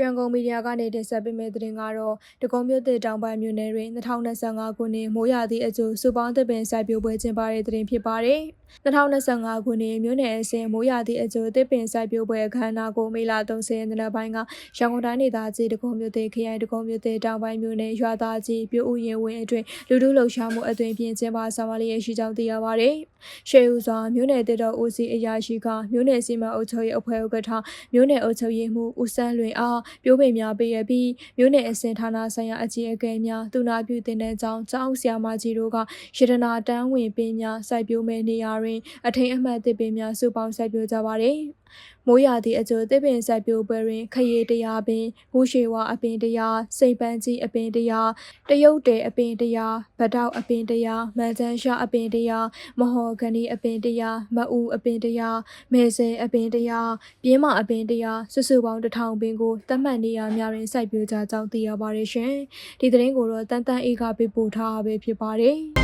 ရွှေရန်ကုန်မီဒီယာကနေတင်ဆက်ပေးမယ့်သတင်းကတော့တကုံမြို့သစ်တောင်ပိုင်းမြို့နယ်တွင်2025ခုနှစ်မိုးရာသီအကျိုးစုပေါင်းသစ်ပင်စိုက်ပျိုးပွဲကျင်းပတဲ့သတင်းဖြစ်ပါတယ်။ 2025ခုနှစ်မြို့နယ်အစင်မိုးရာသီအကျိုးသစ်ပင်စိုက်ပျိုးပွဲအခမ်းအနားကိုမေလ30ရက်နေ့ပိုင်းကရန်ကုန်တိုင်းဒေသကြီးတကုံမြို့သစ်ခရိုင်တကုံမြို့သစ်တောင်ပိုင်းမြို့နယ်ရွာသားကြီးပြိုဥရင်ဝင်းအတွင်လူထုလှုပ်ရှားမှုအသွင်ပြင်ကျင်းပဆောင်ရွက်လျက်ရှိကြောင်းသိရပါတယ်။ရှေးဦးစွာမြို့နယ်တတော်ဦးစီးအရာရှိကမြို့နယ်စီမံအုပ်ချုပ်ရေးအဖွဲ့ဥက္ကဋ္ဌမြို့နယ်အုပ်ချုပ်ရေးမှူးဦးစန်းလွင်အားပြိုးပင်များပေးရပြီးမြို့နယ်အစင်ဌာနဆိုင်ရာအကြီးအကဲများသူနာပြုတင်တဲ့ကြောင်းကျောင်းဆရာမကြီးတို့ကရတနာတန်းဝင်ပင်များစိုက်ပျိုးမဲ့နေရာတွင်အထိန်အမှတ်သစ်ပင်များစုပေါင်းစိုက်ပျိုးကြပါတယ်။မိုးရာသီအကျိုးသစ်ပင်စိုက်ပျိုးပွဲတွင်ခရီးတရားပင်ငူးရွှေဝါအပင်တရားစိတ်ပန်းကြီးအပင်တရားတရုတ်တဲအပင်တရားဗတောက်အပင်တရားမန်ချန်းရှာအပင်တရားမဟော်ဂနီအပင်တရားမအူအပင်တရားမဲဆဲအပင်တရားပြင်းမအပင်တရားစုစုပေါင်းတစ်ထောင်ပင်ကိုတတ်မှတ်နေရများတွင်စိုက်ပျိုးကြကြောင်းသိရပါတယ်ရှင်ဒီသတင်းကိုတော့တန်တန်အေးကပေးပို့ထားတာပဲဖြစ်ပါတယ်